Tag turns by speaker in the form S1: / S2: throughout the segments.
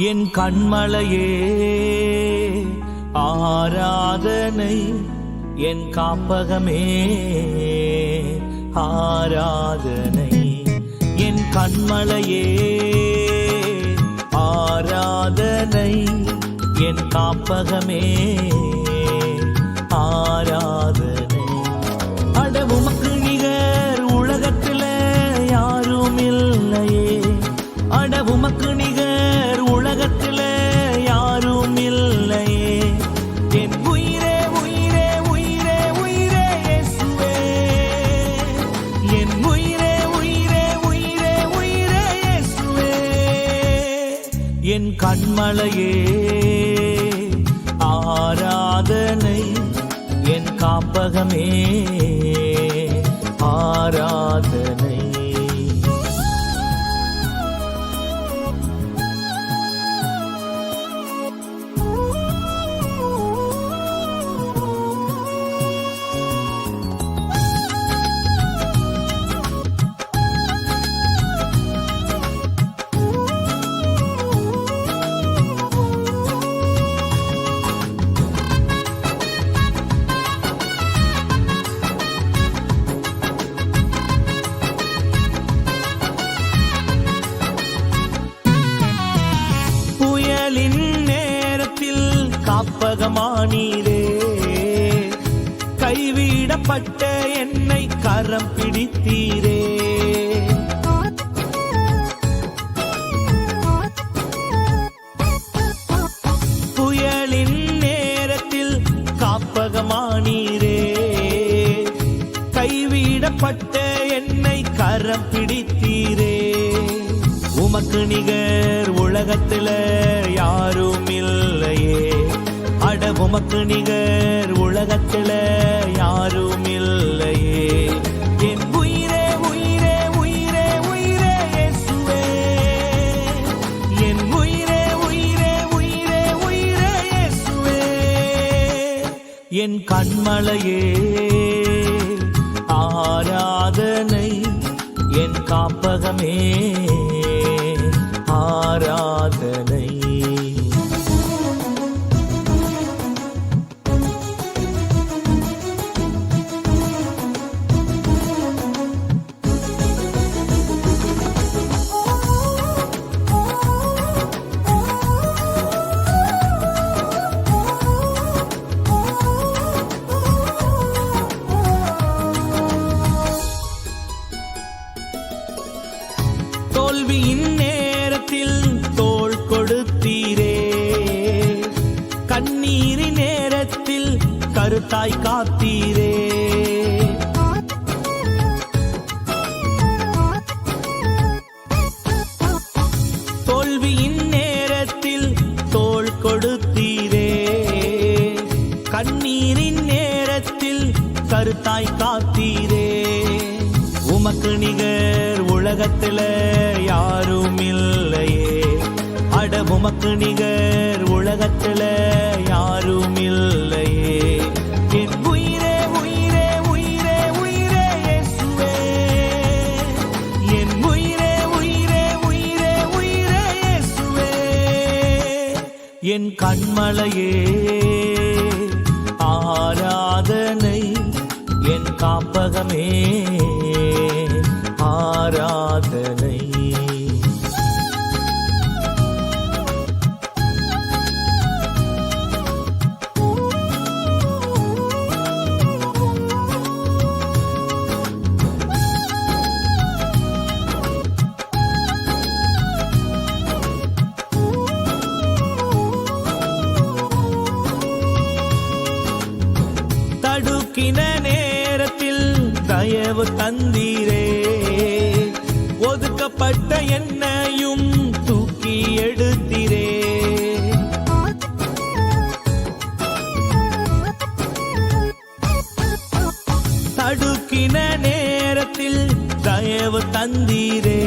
S1: என் கண்மலையே ஆராதனை என் காப்பகமே. ஆராதனை என் கண்மலையே ஆராதனை என் காப்பகமே. ஆராதனை. அட உமக்கு நிகர் உலகத்தில் யாரும் இல்லையே. அட உமக்கு கண்மலையே. மானீரே கைவிடப்பட்ட என்னை கரம் பிடித்தீரே? புயலின் நேரத்தில் காப்பகமானீரே கைவிடப்பட்ட என்னை கரம் பிடித்தீரே? உமக்கு நிகர் உலகத்துல யாரும் இல்லை உமக்கு நிகர் உலகத்துல யாரும் இல்லையே என் உயிரே உயிரே உயிரே உயிரே இயேசுவே. என் உயிரே உயிரே உயிரே உயிரே இயேசுவே. என் கண்மலையே ஆராதனை என் காப்பகமே. கருத்தாய் காத்தீரே. தோல்வியின் நேரத்தில் தோள் கொடுத்தீரே. கண்ணீரின் நேரத்தில் கருத்தாய் காத்தீரே. உமக்கு நிகர் உலகத்தில் யாரும் இல்லையே விட உமக்கு நிகர் உலகத்துல யாரும் இல்லையே என் உயிரே உயிரே உயிரே உயிரே இயேசுவே. என் உயிரே உயிரே உயிரே உயிரே இயேசுவே. என் கண்மலையே ஆராதனை என் காப்பகமே. நசுக்கின நேரத்தில் தயவு தந்தீரே. ஒதுக்கப்பட்ட என்னையும் தூக்கி எடுத்தீரே தடுக்கின நேரத்தில் தயவு தந்தீரே.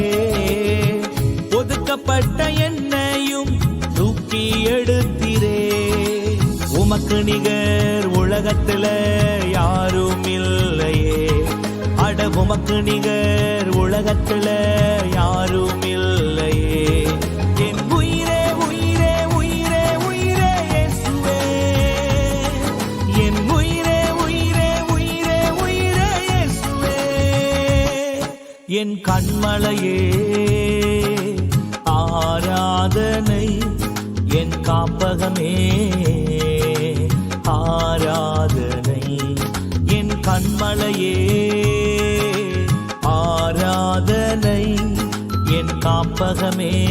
S1: ஒதுக்கப்பட்ட என்னையும் தூக்கி எடுத்தீரே உமக்கு நிகர் உலகத்துல யாரும் இல்லையே. அட உமக்கு நிகர் உலகத்துல யாரும் இல்லையே. என் உயிரே உயிரே உயிரே உயிரே இயேசுவே. என் உயிரே உயிரே உயிரே உயிரே இயேசுவே. என் கண்மலையே ஆராதனை என் காப்பகமே. ஆராதனை. என் கண்மலையே ஆராதனை. என் காப்பகமே